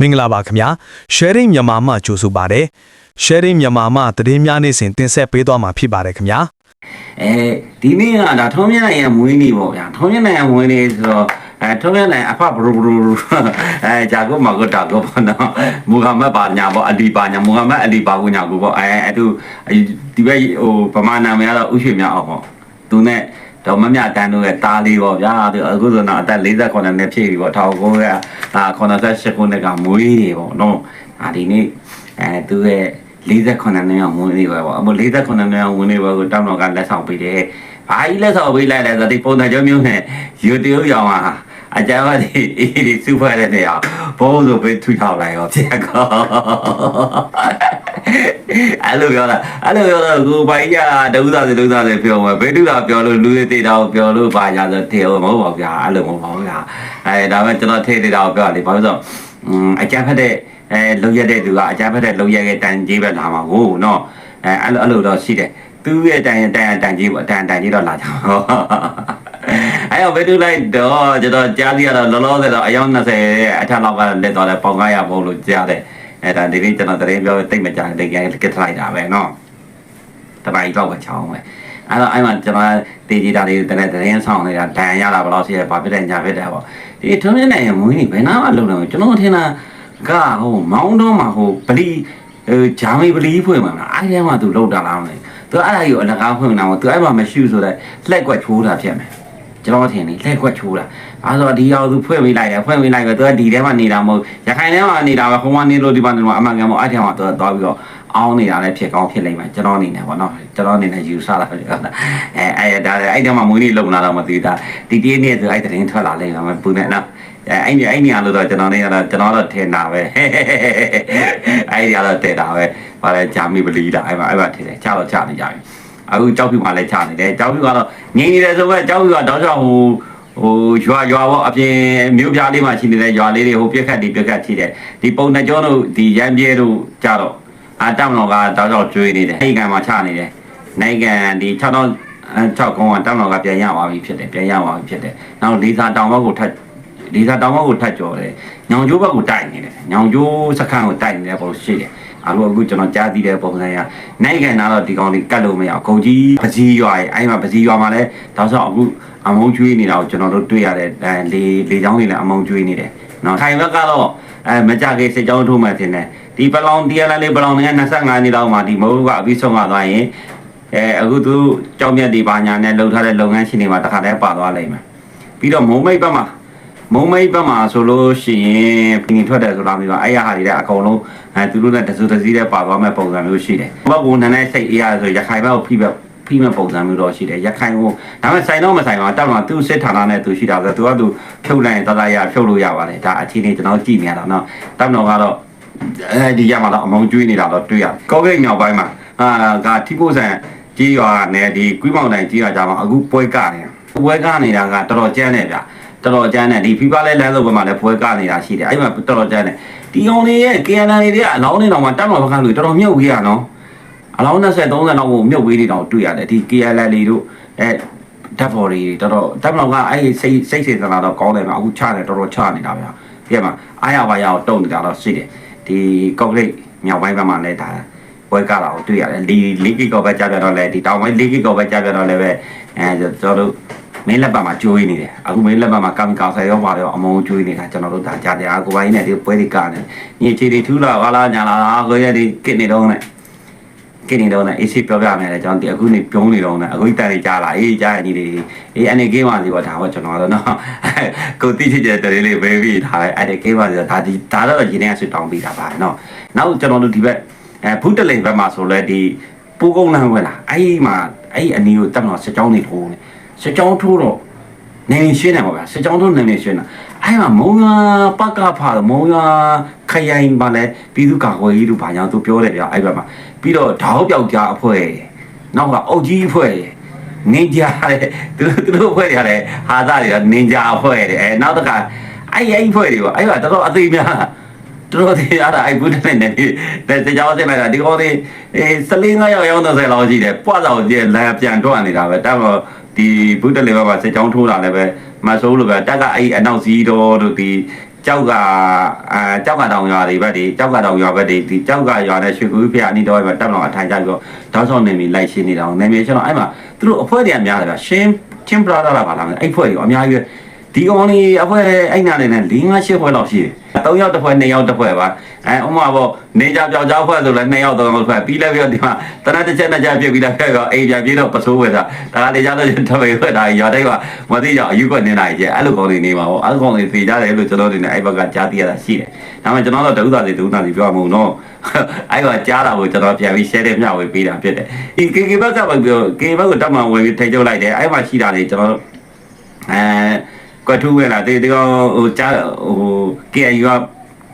မင်္ဂလာပါခင်ဗျာ sharing မြန်မာမှကြိုဆိုပါတယ် sharing မြန်မာမှသတင်းများနေ့စဉ်တင်ဆက်ပေးသွားမှာဖြစ်ပါတယ်ခင်ဗျာအဲဒီနေ့ကဒါထုံးမြတ်နိုင်ရဲ့မွေးနေ့ပေါ့ဗျာထုံးမြတ်နိုင်ရဲ့မွေးနေ့ဆိုတော့အဲထုံးမြတ်နိုင်အဖဘရူဘရူအဲဂျာကိုမကိုတာကိုပေါ့နော်မူဟမ္မဒ်ပါညာပေါ့အလီပါညာမူဟမ္မဒ်အလီပါကိုညာကိုပေါ့အဲအဲ့သူဒီဘက်ဟိုဗမာနာမည်ကတော့ဥရွှေမြအောင်ပေါ့သူနဲ့ တော့မမြတန်းတို့ရဲ့တားလေးပေါ့ဗျာသူအခုဆိုတော့အသက်48နှစ်ပြည့်ပြီပေါ့1900အာ88ခုနှစ်ကမွေးနေပေါ့နော်အာဒီနေ့အဲသူရဲ့48နှစ်အောင်ဝင်နေပါပေါ့အမ48နှစ်အောင်ဝင်နေပါကိုတောင်းတော့ကလက်ဆောင်ပေးတယ်။ဘာကြီးလက်ဆောင်ပေးလိုက်လဲဆိုတော့ဒီပုံစံကြောမျိုးနဲ့ယူတရုပ်ရောင်ဟာအကြမ်းကဒီအေးဒီစုဖွဲ့တဲ့နေရာဘုံဆိုပေးထူထောင်လိုက်ရောပြန်ကော အဲ့လိုပြောတာအဲ့လိုပြောတော့ကိုပိုင်ကြီးကဒုသားစေဒုသားစေပြောမှာဘေးတူတာပြောလို့လူတွေတေတာကိုပြောလို့ပါကြဆိုတေမဟုတ်ပါဘူးဗျာအဲ့လိုမဟုတ်ပါဘူးဗျာအဲဒါပေမဲ့ကျွန်တော်ထေးတေတာကိုပြောတယ်ဘာလို့ဆိုတော့အကြမ်းဖက်တဲ့အဲလုံရတဲ့သူကအကြမ်းဖက်တဲ့လုံရရဲ့တန်ကြီးပဲလာမှာကိုနော်အဲအဲ့လိုအဲ့လိုတော့ရှိတယ်သူ့ရဲ့တန်တန်တန်ကြီးပေါ့တန်တန်ကြီးတော့လာကြမှာအဲ့တော့ဘယ်သူလိုက်တော့ကျွန်တော်ကြားသိရတော့လောလောဆယ်တော့အယောက်20ရဲ့အထက်လောက်ကလက်သွားတဲ့ပေါင်900ဘုံလို့ကြားတယ် အဲ့ဒါဒီနေ့ကျွန်တော်တရင်ပြောတိတ်မကြတိတ်ကြကစ်လိုက်တာပဲနော်တပိုင်တော့ပဲချောင်းပဲအဲ့တော့အဲ့မှာကျွန်တော်တေးကြည့်တာတွေတနေ့တရင်ဆောင်နေတာဒဏ်ရတာဘယ်လောက်ရှိရဘာဖြစ်တယ်ညာဖြစ်တယ်ပေါ့ဒီထုံးနေနိုင်မွေးနေဘယ်နာမှလုံတယ်ကျွန်တော်ထင်တာကဟိုမောင်းတော့မှာဟိုပလီဟိုဂျာမီပလီဖွင့်မှာလားအဲ့ဒီမှာသူလောက်တာလားမသိသူအဲ့ဒါကြီးကိုအလကားဖွင့်တာမဟုတ်သူအဲ့မှာမရှိဆိုတဲ့လှက်ကွက်ချိုးတာဖြစ်မယ် ကျွန်တော်ထင်နေလှက်ကွက်ချိုးတာအဲဆိုဒီရောက်သူဖွင့်ပေးလိုက်တယ်ဖွင့်ပေးလိုက်တော့သူကဒီထဲမှာနေတာမဟုတ်ရခိုင်ထဲမှာနေတာပဲဟိုကနေလို့ဒီမှာနေလို့အမှန်ကန်မို့အဲ့ထဲမှာသူကသွားပြီးတော့အောင်းနေတာလည်းဖြစ်ကောင်းဖြစ်လိမ့်မယ်ကျွန်တော်အနေနဲ့ပေါ့နော်ကျွန်တော်အနေနဲ့ယူဆတာပဲအဲအဲဒါအဲ့ထဲမှာမွေးနေ့လုံလာတော့မသိတာဒီတည်းနေ့သူအဲ့တရင်ထွက်လာလိမ့်မယ်ပူနေနော်အဲအဲ့ဒီအဲ့ဒီအားလို့တော့ကျွန်တော်နေရတော့ကျွန်တော်တော့ထင်တာပဲအဲ့ဒီအားတော့တဲ့တာပဲဗါလဲဂျာမီပလီတာအဲ့မှာအဲ့မှာထင်တယ်ချတော့ချနေကြပြီ အခုကြောက်ပြူမှာလည်းချနေတယ်ကြောက်ပြူကတော့ငြိမ်နေတယ်ဆိုပဲကြောက်ပြူကတော့ကြောက်ဟိုဟိုရွာရွာပေါ့အပြင်မြို့ပြလေးမှာရှိနေတဲ့ရွာလေးတွေဟိုပြက်ခတ်ဒီပြက်ခတ်ရှိတယ်ဒီပုံနှကြောတို့ဒီရမ်းပြဲတို့ကြတော့အာတမတော်ကတောက်တော့ကျွေးနေတယ်အဲ့ကံမှာချနေတယ်နိုင်ငံဒီ6000 6ကုန်းကတောင်တော်ကပြန်ရသွားပြီဖြစ်တယ်ပြန်ရသွားပြီဖြစ်တယ်နောက်လေးစာတောင်ဘက်ကိုထပ်လေးစာတောင်ဘက်ကိုထပ်ကျော်တယ်ညောင်ကျိုးဘက်ကိုတိုက်နေတယ်ညောင်ကျိုးစခန်းကိုတိုက်နေတဲ့ပုံရှိတယ် အခုအခုကျွန်တော်ကြားသိတဲ့ပုံစံရနိုင်ငံနာတော့ဒီကောင်လေးကတ်လို့မရအောင်ကုန်ကြီးပကြီးရွာရဲ့အဲ့မှာပကြီးရွာမှာလည်းတောက်ဆောက်အခုအမုံကျွေးနေတာကိုကျွန်တော်တို့တွေ့ရတယ်အဲလေလေချောင်းတွေလည်းအမုံကျွေးနေတယ်နော်ထိုင်ဘက်ကတော့အဲမကြခင်စစ်ကြောင်းထိုးမှထင်တယ်ဒီပလောင်တရားလေးပလောင်တွေက25နှစ်လောက်မှဒီမဟုတ်ကအပြီးဆုံးသွားရင်အဲအခုသူကြောင်မြတ်ဒီဘာညာနဲ့လှုပ်ထားတဲ့လုပ်ငန်းရှင်တွေမှာတခါတည်းပါသွားလိမ့်မယ်ပြီးတော့မုံမိတ်ဘက်မှာ မုံမိတ်ဘက်မှာဆိုလို့ရှိရင်ပြင်ထွက်တယ်ဆိုတာမျိုးကအဲ့ရဟာတွေတဲ့အကုန်လုံးအဲသူတို့နဲ့တစုတစည်းတဲ့ပါသွားမဲ့ပုံစံမျိုးရှိတယ်ဘက်ကိုနည်းနည်းစိတ်အေးရဆိုရခိုင်ဘက်ကိုဖိဘက်ဖိမဲ့ပုံစံမျိုးတော့ရှိတယ်ရခိုင်ကိုဒါပေမဲ့ဆိုင်တော့မဆိုင်ပါတောက်တော့သူစစ်ဌာနနဲ့သူရှိတာဆိုတော့သူကသူဖြုတ်လိုက်ရင်တသားရဖြုတ်လို့ရပါတယ်ဒါအခြေအနေကျွန်တော်ကြည့်နေရတာနော်တောက်တော့ကတော့အဲဒီရမှာတော့အမုံကျွေးနေတာတော့တွေ့ရတယ်ကောကိတ်မြောက်ပိုင်းမှာအာကထိဖို့ဆန်ကြီးရွာနဲ့ဒီကွီးမောင်တိုင်ကြီးရွာကြမှာအခုပွဲကနေပွဲကနေတာကတော်တော်ကျန်းတယ်ဗျ တော်တော်ကျန်းတယ်ဒီဖီဖာလဲလမ်းစုံဘက်မှာလည်းပွဲကနေတာရှိတယ်အဲ့မှာတော်တော်ကျန်းတယ်ဒီကောင်လေးရဲ့ KNL တွေကအလောင်းနေတော့မှတက်မှာပခန်းလို့တော်တော်မြုပ်ဝေးရနော်အလောင်း20 30လောက်ကိုမြုပ်ဝေးနေတော့တွေ့ရတယ်ဒီ KNL တွေတို့အဲဓာတ်ဖော်တွေတော်တော်တက်မလောက်ကအဲ့စိတ်စိတ်စေတနာတော့ကောင်းတယ်ဗျအခုချတယ်တော်တော်ချနေတာဗျပြည့်မှာအားရပါရအောင်တုံနေတာတော့ရှိတယ်ဒီကောက်လိတ်မြောက်ပိုင်းဘက်မှာလည်းဒါပွဲကလာကိုတွေ့ရတယ်လီလီကီကောပဲကြားပြတော့လဲဒီတောင်ပိုင်းလီကီကောပဲကြားပြတော့လဲပဲအဲကျွန်တော်တို့ မင်းလက်ပတ်မှာကျွေးနေတယ်အခုမင်းလက်ပတ်မှာကမ်ကာဆယ်ရောပါတော့အမုံကျွေးနေတာကျွန်တော်တို့ဒါကြားတယ်အကိုပိုင်းနဲ့ဒီပွဲတွေကနေညချီတွေထူးလာဟာလာညာလာကိုရဒီကစ်နေတော့နဲ့ကစ်နေတော့နဲ့အေးစီပြောပြမယ်လေကျွန်တော်ဒီအခုနေပြုံးနေတော့နဲ့အခုတန်နေကြားလာအေးကြားရညီတွေအေးအနေကင်းပါစီပေါ့ဒါပေါ့ကျွန်တော်တော့နော်ကိုတိချစ်တဲ့တရေလေးဘေဘီဒါပဲအဲ့ဒီကင်းပါစီဒါဒီဒါတော့ရင်းနေဆွတောင်းပြီးတာပါနော်နောက်ကျွန်တော်တို့ဒီဘက်အဲဖုတလိန်ဘက်မှာဆိုလဲဒီပူကုန်းလမ်းဝဲလာအဲ့ဒီမှာအဲ့ဒီအနီကိုတက်တော့စကြောင်းနေထိုးနေ စကြောင်းထိုးတော့နေနေရှင်းတယ်ပေါ့ဗျာစကြောင်းထိုးနေနေရှင်းတာအဲ့မှာမုံရွာပကဖာမုံရွာခရိုင်ပါလဲပြည်သူ့ကာကွယ်ရေးတို့ဘာညာသူပြောတယ်ဗျာအဲ့ဘက်မှာပြီးတော့ဓာတ်ပြောက်ကြားအဖွဲ့နောက်ကအုတ်ကြီးအဖွဲ့နင်ဂျာတဲ့သူတို့သူတို့အဖွဲ့တွေရတယ်ဟာသားတွေကနင်ဂျာအဖွဲ့တဲ့အဲနောက်တစ်ခါအဲ့အဲ့အဖွဲ့တွေပေါ့အဲ့ကတော်တော်အသေးများတော်တော်သေးအဲ့ဒါအဲ့ဘူးတဲ့နဲ့တဲ့ကြောင်းစင်မဲ့ဒီကောင်တွေအဲစလင်းငါရောက်ရောက်30လောက်ရှိတယ်ပွားဆောင်ကျလမ်းပြန်ထွက်နေတာပဲတောက်တော့ ဒီဘူးတလေဘက်မှာစကြောင်းထိုးတာလည်းပဲမဆိုးလို့ပဲတက်ကအဲ့အနောက်စီးတော်တို့ဒီကြောက်ကအာကြောက်ကတောင်ရွာတွေဘက်ဒီကြောက်ကတောင်ရွာဘက်ဒီဒီကြောက်ကရွာနဲ့ရွှေကူဖျားအနီးတော့ပဲတက်မတော်အထိုင်ကြပြီးတော့တောက်ဆောင်နေပြီလိုက်ရှင်းနေတာအောင်နေမြေကျွန်တော်အဲ့မှာသူတို့အဖွဲ့တွေကများတယ်ဗျရှင်းချင်းပရာဒါလာပါလားအဲ့ဖွဲ့တွေအများကြီးပဲ ဒီကောင်လေးအဖွဲ့အဲ့နာနေနဲ့၄၅၈ဖွဲ့လောက်ရှိတယ်၃ယောက်တစ်ဖွဲ့၂ယောက်တစ်ဖွဲ့ပါအဲဥမာပေါ့နေကြပြောက်ကြောက်ဖွဲ့ဆိုလဲ၂ယောက်၃ယောက်ဖွဲ့ပြီးလဲပြီးတော့ဒီမှာတနက်တစ်ချက်နှစ်ချက်ပြစ်ပြီးတော့ဖက်တော့အိမ်ပြန်ပြေးတော့ပစိုးဝယ်တာဒါကနေကြတော့တပည့်ဖွဲ့တာရွာတိုင်းကမသိကြအယူကနေနိုင်ကျအဲ့လိုကောင်လေးနေပါပေါ့အဲ့လိုကောင်လေးသိကြတယ်လို့ကျွန်တော်တို့နေအဲ့ဘက်ကကြားသိရတာရှိတယ်ဒါမှကျွန်တော်တို့တဥသာစီတဥသာစီပြောမှာမဟုတ်နော်အဲ့ကကြားတာကိုကျွန်တော်ပြန်ပြီး share တဲ့မျှဝေပေးတာဖြစ်တယ်ဒီ KK ဘက်ကပြော KK ဘက်ကိုတက်မှဝင်ပြီးထိချုပ်လိုက်တယ်အဲ့မှာရှိတာလေကျွန်တော်အဲ ကွက်ထူးဝင်လာတေးတောဟိုကြားဟို KNU က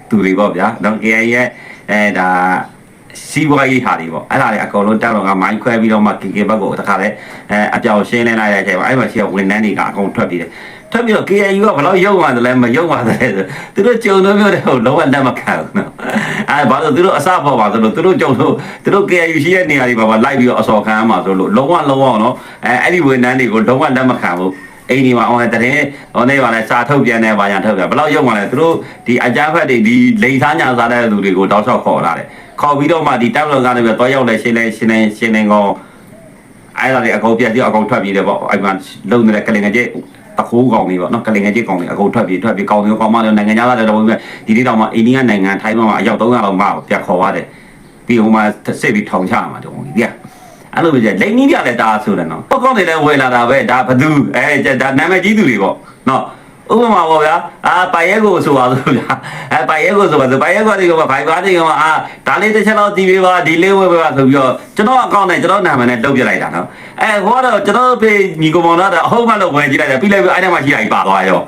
သူတွေပေါ့ဗျာတော့ KNU ရဲ့အဲဒါစီးပွားရေးဟာတွေပေါ့အဲ့ဒါတွေအကုန်လုံးတက်တော့ကမိုင်းခွဲပြီးတော့မှ KK ဘက်ကိုတခါလဲအဲအပြောင်ရှင်းလင်းလိုက်တဲ့အချိန်မှာအဲ့မှာရှိတဲ့ဝန်ထမ်းတွေကအကုန်ထွက်ပြီးတယ်ထွက်ပြီးတော့ KNU ကဘယ်လောက်ရုံသွားတယ်လဲမရုံသွားတယ်ဆိုသူတို့ကြုံလို့ပြောတယ်ဟိုလုံးဝလက်မခံဘူးနော်အဲဘာလို့သူတို့အစပေါ်ပါဆိုလို့သူတို့ကြုံလို့သူတို့ KNU ရှိတဲ့နေရာတွေပါပါလိုက်ပြီးတော့အစော်ခံရမှာဆိုလို့လုံးဝလုံးဝနော်အဲအဲ့ဒီဝန်ထမ်းတွေကိုလုံးဝလက်မခံဘူး အိမ်ဒီမှာအောင်တဲ့တဲ့ဟိုနေပါလဲစာထုတ်ပြန်နေပါညာထုတ်ပြန်ဘယ်လောက်ရုံသွားလဲသူတို့ဒီအကြမ်းဖက်တွေဒီလိန်သားညာစားတဲ့လူတွေကိုတောက်လျှောက်ခေါ်လာတယ်ခေါ်ပြီးတော့မှဒီတပ်လောကနေပြီးတော့ရောက်လဲရှင်းလဲရှင်းလဲရှင်းနေကောအဲ့ဒါတွေအကုန်ပြတ်ပြီးအကုန်ထွက်ပြေးတယ်ပေါ့အဲ့မှာလုံနေတဲ့ကလင်ငယ်ကြီးတခိုးကောင်လေးပေါ့နော်ကလင်ငယ်ကြီးကောင်လေးအကုန်ထွက်ပြေးထွက်ပြေးကောင်လေးကောင်မလေးနိုင်ငံသားတွေတော့ဒီနေ့တော့မှအိန္ဒိယနိုင်ငံထိုင်းမှာအယောက်300လောက်မှပြတ်ခေါ်ရတယ်ပြီးဟိုမှာစစ်ပြီးထောင်ချမှာတုံးကြီးပြ အဲ့လိုပဲလိန်ကြီးပြလည်းတားဆိုတယ်နော်ပေါ့ကောင်းနေလဲဝယ်လာတာပဲဒါဘသူအဲဒါနာမည်ကြီးသူတွေပေါ့နော်ဥပမာပေါ့ဗျာအာပိုင်ရဲကိုဆိုပါလို့ဗျာအဲပိုင်ရဲကိုဆိုပါဆိုပိုင်ရဲကိုဒီကဘိုင်ဘာဒီကအာဒါလေးတစ်ချက်တော့တီးပေးပါဒီလေးဝယ်ပေးပါဆိုပြီးတော့ကျွန်တော်အကောင့်နဲ့ကျွန်တော်နာမည်နဲ့တုတ်ပြလိုက်တာနော်အဲဟိုကတော့ကျွန်တော်ဖေးညီကောင်မောင်တော့အဟုတ်မှလို့ဝယ်ကြည့်လိုက်တယ်ပြီးလိုက်ပြီးအဲ့ထဲမှာရှိတာကြီးပါသွားရော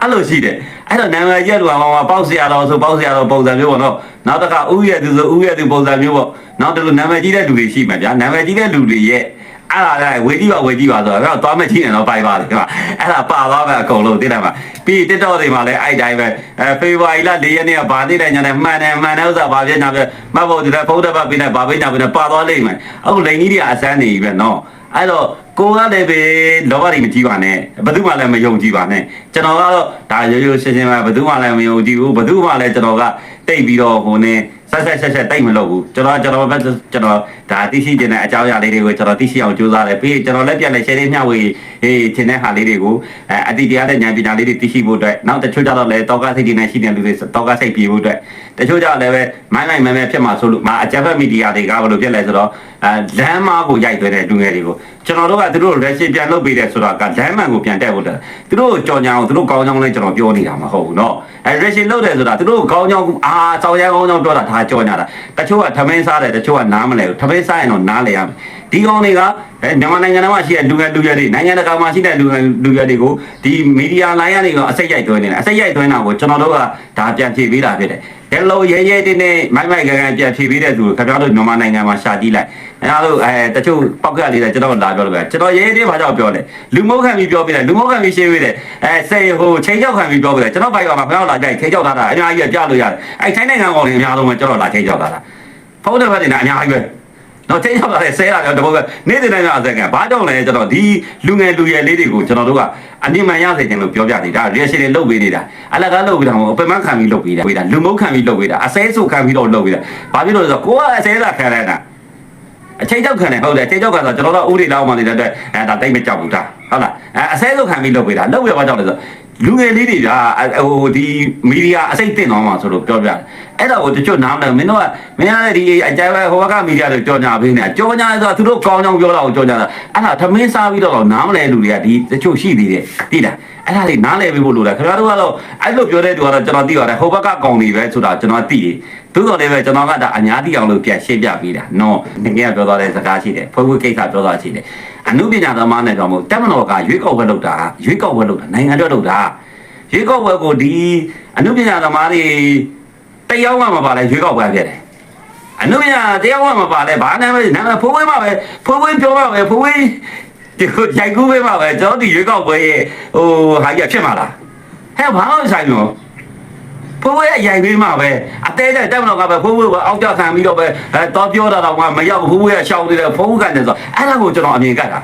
အဲ့လိုရှိတယ် အဲ့တော့နာမည်ကြီးတို့ကဘာမှပေါက်ဆရာတော်ဆိုပေါက်ဆရာတော်ပုံစံမျိုးပေါ့နော်နောက်တစ်ခါဥရသူဆိုဥရသူပုံစံမျိုးပေါ့နောက်တစ်လူနာမည်ကြီးတဲ့လူတွေရှိမှာဗျာနာမည်ကြီးတဲ့လူတွေရဲ့အဲ့ဒါလည်းဝေကြီးပါဝေကြီးပါဆိုတော့တော့သွားမကြည့်နဲ့တော့ပိုက်ပါလေဒီမှာအဲ့ဒါပါသွားမယ်အကုန်လုံးသိတယ်မှာပြီး TikTok တွေမှာလည်းအဲ့တိုင်းပဲအဲဖေဖော်ဝါရီလ၄ရက်နေ့ကဗာသိတယ်ညာနဲ့မှန်တယ်မှန်တယ်ဥစ္စာဗာပြညာပဲမှတ်ဖို့ဒီတဲ့ဖုန်းတက်ပါပြီးနေဗာပိညာပြီးနေပါသွားလိမ့်မယ်အခုလိန်ကြီးတွေကအစမ်းနေပြီပဲနော်အဲ့တော့ ကိုကလည်းပဲလောဘတွေမကြည့်ပါနဲ့ဘယ်သူမှလည်းမယုံကြည်ပါနဲ့ကျွန်တော်ကတော့ဒါရိုးရိုးရှင်းရှင်းပဲဘယ်သူမှလည်းမယုံကြည်ဘူးဘယ်သူမှလည်းကျွန်တော်ကတိတ်ပြီးတော့ဟိုနေဆက်ဆက်ဆက်ဆက်တိတ်မလုပ်ဘူးကျွန်တော်ကျွန်တော်ပဲကျွန်တော်ဒါသိရှိခြင်းတဲ့အကြောင်းအရာလေးတွေကိုကျွန်တော်သိရှိအောင်ကြိုးစားတယ်ပြီးကျွန်တော်လည်းပြန်လဲ share လေးမျှဝေဟေးထင်တဲ့ဟာလေးတွေကိုအဲအတိတရားတဲ့ဉာဏ်ပညာလေးတွေသိရှိဖို့အတွက်နောက်တချို့ကြတော့လည်းတောကစိတ်တွေနဲ့ရှိတဲ့လူတွေတောကစိတ်ပြေဖို့အတွက်တချို့ကြတော့လည်းပဲမိုင်းမိုင်းမဲမဲဖြစ်မှာဆိုလို့မအကြမ်းဖက်မီဒီယာတွေကဘယ်လိုဖြစ်လဲဆိုတော့အဲလမ်းမကိုရိုက်သွဲတဲ့လူငယ်တွေကိုကျွန်တော်တို့ကသူတို့ reaction ပြန်လုပ်ပေးတယ်ဆိုတော့ကလမ်းမှန်ကိုပြန်တက်ဖို့တက်သူတို့ကြော်ညာအောင်သူတို့ကောင်းကြောင်းလဲကျွန်တော်ပြောနေတာမဟုတ်ဘူးเนาะအဲ reaction လုပ်တယ်ဆိုတာသူတို့ကောင်းကြောင်းအာစောင်းရကောင်းကြောင်းပြောတာဒါကြော်ညာတာတချို့ကထမင်းစားတယ်တချို့ကနားမလဲဘူးထမင်း ်းစားရင်တော့နားလဲရမယ်ဒီကောင်တွေကအဲမြန်မာနိုင်ငံထဲမှာရှိတဲ့လူငယ်လူရွယ်တွေနိုင်ငံတကာမှာရှိတဲ့လူငယ်လူရွယ်တွေကိုဒီမီဒီယာလိုင်းကနေတော့အစိတ်ရိုက်သွင်းနေတယ်အစိတ်ရိုက်သွင်းတာကိုကျွန်တော်တို့ကဒါပြန်ဖြေပေးတာဖြစ်တယ်ဒီလိုရဲရဲတင်းနဲ့မိုက်မိုက်ကန်ကန်ပြန်ဖြေပေးတဲ့သူကိုခင်ဗျားတို့မြန်မာနိုင်ငံမှာရှာကြည့်လိုက်အဲအားလို့အဲတချို့ပောက်ကလေးတွေကျွန်တော်လာပြောလို့ပဲကျွန်တော်ရဲရဲတင်းဘာကြောင့်ပြောလဲလူမုတ်ခံပြီးပြောပြတယ်လူမုတ်ခံပြီးရှင်းပေးတယ်အဲစေဟိုချိန်ချောက်ခံပြီးပြောပြတယ်ကျွန်တော်ဘိုက်ပါမှာခင်ဗျားတို့လာကြိုက်ချိန်ချောက်ထားတာအများကြီးပြလို့ရတယ်အဲထိုင်းနိုင်ငံကောင်တွေအများဆုံးပဲကျွန်တော်လာချိန်ချောက်ထားတာဖုန်းနံပါတ်တွေနဲ့အများကြီးပဲ တော့ချိန်ရောက်လာတဲ့ဆဲလာတော့တပုတ်ကနေ့တိုင်းမှာအစက်ကဘာကြောင့်လဲကျွန်တော်ဒီလူငယ်လူရွယ်လေးတွေကိုကျွန်တော်တို့ကအမြင်မှန်ရစေခြင်းလို့ပြောပြနေတာ reaction တွေလုပ်ပေးနေတာအလကားလုပ်ပေးတာမဟုတ်အပင်မခံပြီးလုပ်ပေးတာဝေးတာလူမုတ်ခံပြီးလုပ်ပေးတာအစဲဆုပ်ခံပြီးတော့လုပ်ပေးတာဘာဖြစ်လို့လဲဆိုတော့ကိုကအစဲလာခံရတာအချိန်ကြောက်ခံတယ်ဟုတ်တယ်အချိန်ကြောက်ခံဆိုကျွန်တော်တို့ဥတွေလောက်မှနေတဲ့အတွက်အဲဒါတိတ်မကြောက်ဘူးဒါဟုတ်လားအဲအစဲဆုပ်ခံပြီးလုပ်ပေးတာလုပ်ရပါကြောက်လဲဆို လူငယ်လေးတွေကဟိုဒီမီဒီယာအစိတ်တင်သွားမှာဆိုလို့ပြောပြတယ်အဲ့တော့တချို့နားမလဲမင်းတို့ကမင်းကလည်းဒီအကြိုက်ပဲဟိုဘက်ကမီဒီယာတွေကြော်ညာပေးနေတာကြော်ညာဆိုတော့သူတို့ကောင်းကြောင်းပြောတာကိုကြော်ညာတာအဲ့ဒါသမင်းစားပြီးတော့နားမလဲလူတွေကဒီတချို့ရှိသေးတယ်သိလားအဲ့ဒါလေးနားလဲပေးဖို့လိုတယ်ခင်ဗျားတို့ကတော့အဲ့လိုပြောတဲ့သူကတော့ကျွန်တော်သိပါတယ်ဟိုဘက်ကကောင်းနေပဲဆိုတာကျွန်တော်သိတယ်သို့တော်လည်းပဲကျွန်တော်ကဒါအများသိအောင်လို့ပြန်ရှင်းပြပေးတာနော်ငငယ်ပြောသွားတဲ့စကားရှိတယ်ဖွေးဖွေးကိစ္စပြောသွားရှိတယ် အနုပညာသမားနဲ့တော့မဟုတ်တက်မတော်ကရွေးကောက်ပွဲလုပ်တာရွေးကောက်ပွဲလုပ်တာနိုင်ငံတော်လုပ်တာရွေးကောက်ပွဲကိုဒီအနုပညာသမားတွေတယောက်မှမပါလဲရွေးကောက်ပွဲဖြစ်တယ်အနုပညာတယောက်မှမပါလဲဘာနာမည်နာမည်ဖိုးဖွေးမှပဲဖိုးဖွေးပြောမှပဲဖိုးဖွေးဒီကိုရိုက်ကူးပေးမှပဲကျွန်တော်ဒီရွေးကောက်ပွဲရဲ့ဟိုဟာကြီးဖြစ်မှာလားဟဲ့ဘာလို့ဆိုင်လို့ ဖိုးဝဲအရိုင်ပေးမှပဲအသေးတဲ့တက်မလို့ကပဲဖိုးဝဲကအောက်ကြခံပြီးတော့ပဲအဲတော့ပြောတာတော့ကမရောက်ဘူးဖိုးဝဲကရှောင်းနေတယ်ဖုန်းကန်နေဆိုအဲ့ဒါကိုကျွန်တော်အမြင်ကတ်တာ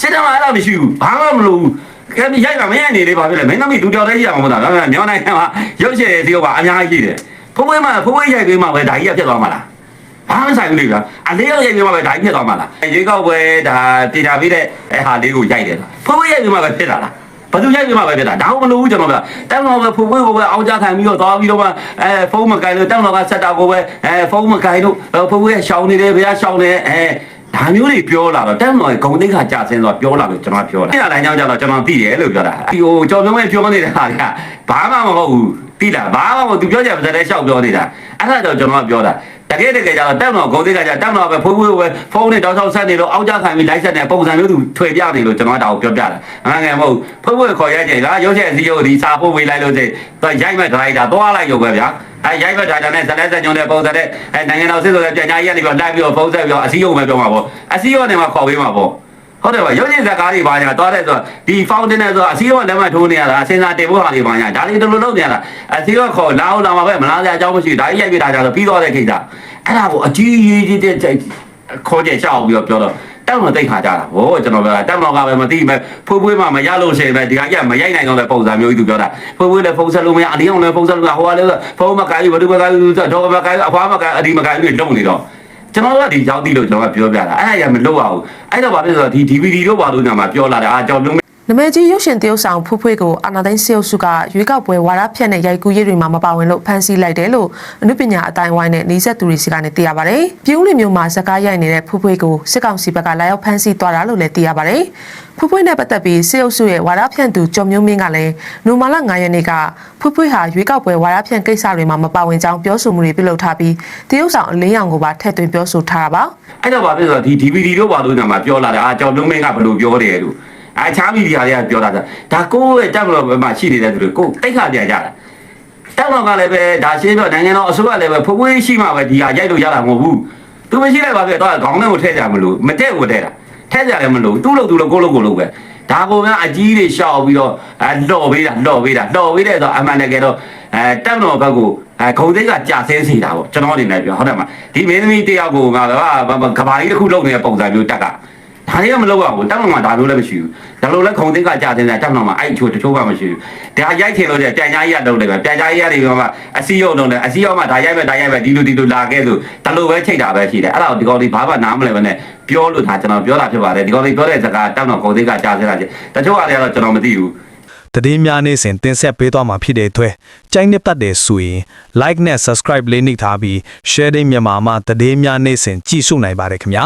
စစ်တမ်းမှာအဲ့ဒါမရှိဘူးဘာမှမလုပ်ဘူးကဲဒီရိုက်ပါမင်းအနေလေးပါဖြစ်လေမင်းသမီးဒူတော်လေးရအောင်မဟုတ်လားမြောင်းနိုင်ငံမှာရုပ်ရှင်တွေစီကပါအများကြီးရှိတယ်ဖိုးဖွေးမှာဖိုးဖွေးရိုက်ပေးမှာပဲဒါကြီးကဖြစ်သွားမှာလားဘာမှဆိုင်ဘူးလေဗျာအလေးရောက်ရိုက်ပေးမှာပဲဒါကြီးဖြစ်သွားမှာလားရေကောက်ပွဲဒါတေတာပေးတဲ့အဲဟာလေးကိုရိုက်တယ်ဖိုးဖွေးရိုက်ပေးမှာပဲဖြစ်တာလား ဘာသူရိုက်ပေးမှာပဲဖြစ်တာဒါမှမလို့ဘူးကျွန်တော်ဗျာတောင်းတော့ပဲဖိုးဖွေးကိုပဲအောင်းကြခံပြီးတော့သွားပြီးတော့မှအဲဖုန်းမကင်လို့တောင်းတော့ကဆက်တာကိုပဲအဲဖုန်းမကင်လို့ဖိုးဖွေးရှောင်းနေတယ်ဗျာရှောင်းနေအဲဒါမျိုးတွေပြောလာတော့တက်မတော်ဂုံသိက္ခာကြဆင်းတော့ပြောလာလို့ကျွန်တော်ပြောတာအဲ့ဒါတိုင်းကြောင့်ကျတော့ကျွန်တော်သိတယ်လို့ပြောတာဒီဟိုကြော်လုံးမဲ့ပြောနေတာဟာကဘာမှမဟုတ်ဘူးသိလားဘာမှမဟုတ်သူပြောကြပါစတဲ့ရှောက်ပြောနေတာအဲ့ဒါကြောင့်ကျွန်တော်ပြောတာ တကယ်တကယ်ကျတော့တက်မတော်ဂုံသိက္ခာကြတက်မတော်ပဲဖိုးဖိုးပဲဖုန်းနဲ့တောက်ချောက်ဆက်နေလို့အောက်ကြခံပြီးလိုက်ဆက်တဲ့ပုံစံမျိုးသူထွေပြနေလို့ကျွန်တော်ဒါကိုပြောပြတာငါငယ်မဟုတ်ဖိုးဖိုးခေါ်ရကြလားရုပ်ချက်စီကိုဒီစာပို့ဝေးလိုက်လို့စိသူရိုက်မဲ့ဒရိုက်တာသွားလိုက်ရုပ်ပဲဗျာအဲရိုက်မဲ့ဒရိုက်တာနဲ့ဇလက်ဆက်ညွန်တဲ့ပုံစံနဲ့အဲနိုင်ငံတော်စစ်ဆိုတဲ့ပြန်ကြားကြီးကနေပြီးလိုက်ပြီးတော့ဖုန်းဆက်ပြီးတော့အစည်းအရုံးပဲပြောမှာပေါ့အစည်းအရုံးနဲ့မှခေါ်ပေးမှာပေါ့ ဟုတ်တယ်ဗျရုပ်ရှင်ဇာတ်ကားတွေပါညာသွားတဲ့ဆိုဒီ fountain နဲ့ဆိုအစည်းအရုံးလက်မှတ်ထိုးနေရတာအစင်စာတင်ဖို့ဟာတွေပါညာဒါတွေတော်တော်လုပ်နေရတာအစည်းအရုံးခေါ်လာအောင်လာမှာပဲမလားစရာအကြောင်းမရှိဘူးဒါကြီးရိုက်ပြတာကြတော့ပြီးသွားတဲ့ခိစ္စအဲ့ဒါကိုအကြီးကြီးတဲ့ခေါ်ကြရှောက်ပြီးတော့ပြောတော့တောက်တော့တိတ်ခါကြတာဟောကျွန်တော်ပြောတာတောက်တော့ကပဲမသိမဲ့ဖိုးဖွေးမှမရလို့ရှိရင်ပဲဒီကကြီးမရိုက်နိုင်တော့တဲ့ပုံစံမျိုးကြီးသူပြောတာဖိုးဖွေးလည်းဖုန်းဆက်လို့မရအဒီအောင်လည်းဖုန်းဆက်လို့မရဟိုကလည်းဖုန်းမကိုင်းဘူးဘယ်သူမကိုင်းဘူးတော့မကိုင်းအဖွားမကိုင်းအဒီမကိုင်းဘူးလုံနေတော့ ကျွန်တော်တို့ကဒီကြောင်းတိလို့ကျွန်တော်ကပြောပြတာအဲ့ဒါရမလို့အောင်အဲ့တော့ဘာဖြစ်လို့ဆိုတော့ဒီ DVD တို့ဘာလို့ညာမှာပြောလာတာအာကြောင့်လုံး နမဲကြီးရုပ်ရှင်တရုတ်ဆောင်ဖူးဖွေးကိုအာနာသိန်းစေအုပ်စုကရွေးကောက်ပွဲဝါရဖြတ်နဲ့ရိုက်ကူးရေးတွေမှာမပါဝင်လို့ဖမ်းဆီးလိုက်တယ်လို့အနုပညာအတိုင်းဝိုင်းနဲ့နေဆက်သူတွေစီကနေသိရပါတယ်။ပြည်ဦးလွင်မြို့မှာဇက်ကားရိုက်နေတဲ့ဖူးဖွေးကိုစစ်ကောင်စီဘက်ကလာရောက်ဖမ်းဆီးသွားတာလို့လည်းသိရပါတယ်။ဖူးဖွေးနဲ့ပတ်သက်ပြီးစေအုပ်စုရဲ့ဝါရဖြန့်သူကျော်မျိုးမင်းကလည်းနိုမာလာ9ရက်နေ့ကဖူးဖွေးဟာရွေးကောက်ပွဲဝါရဖြန့်ကိစ္စတွေမှာမပါဝင်ကြောင်းပြောဆိုမှုတွေပြုလုပ်ထားပြီးတရုတ်ဆောင်အလင်းရောင်ကိုပါထည့်သွင်းပြောဆိုထားတာပါ။အဲ့တော့ဘာဖြစ်လို့လဲဆိုတော့ဒီ DVD တို့ဘာလို့ညာမှာပြောလာတာအာကြောင့်လုံးမင်းကဘယ်လိုပြောတယ်လို့ အခြားမီဒီယာတွေကပြောတာဆိုဒါကိုယ့်ရဲ့တက်မလို့ဘယ်မှာရှိနေတဲ့သူတွေကိုယ်တိတ်ခါပြန်ကြတာတက်တော့ကလည်းပဲဒါရှင်းတော့နိုင်ငံတော်အစိုးရလည်းပဲဖွဖွေးရှိမှပဲဒီဟာရိုက်လို့ရတာမဟုတ်ဘူးသူမရှိလိုက်ပါပဲတော့ခေါင်းထဲကိုထည့်ကြမလို့မထည့်ဘူးထည့်တာထည့်ကြလည်းမလို့သူ့လို့သူ့လို့ကိုယ့်လို့ကိုယ်လို့ပဲဒါကိုများအကြီးတွေရှောက်ပြီးတော့အဲလော်ပေးတာလော်ပေးတာလော်ပေးတဲ့ဆိုအမှန်တကယ်တော့အဲတက်တော်ဘက်ကိုအဲခုံသိန်းကကြာဆဲစီတာပေါ့ကျွန်တော်အနေနဲ့ပြောဟုတ်တယ်မဒီမင်းသမီးတယောက်ကိုငါကကဘာကြီးတစ်ခုလုပ်နေတဲ့ပုံစံမျိုးတက်က ဒါတွေကမလုပ်ရဘူးတက်မှမှာဒါမျိုးလည်းမရှိဘူးဒါလိုလဲခုံသိန်းကကြာတဲ့တက်မှမှာအဲ့ချိုတချိုးကမရှိဘူးဒါရိုက်ထင်လို့တဲ့ပြန်ကြားကြီးကလုပ်တယ်ပဲပြန်ကြားကြီးကနေပြီးမှအစီရုံတော့တယ်အစီရုံမှာဒါရိုက်မဲ့ဒါရိုက်မဲ့ဒီလိုဒီလိုလာခဲ့ဆိုဒါလိုပဲချိန်တာပဲရှိတယ်အဲ့ဒါကိုဒီကောင်လေးဘာမှနားမလည်ဘဲနဲ့ပြောလို့ဒါကျွန်တော်ပြောတာဖြစ်ပါတယ်ဒီကောင်လေးပြောတဲ့စကားတက်တော့ခုံသိန်းကကြာစဲတာချင်းတချို့ကလည်းတော့ကျွန်တော်မသိဘူးတည်င်းများနေစဉ်တင်ဆက်ပေးသွားမှာဖြစ်တဲ့အတွက်ကြိုက်နှစ်ပတ်တယ်ဆိုရင် like နဲ့ subscribe လေးနှိပ်ထားပြီး sharing မြန်မာမှာတည်င်းများနေစဉ်ကြည့်ရှုနိုင်ပါတယ်ခင်ဗျာ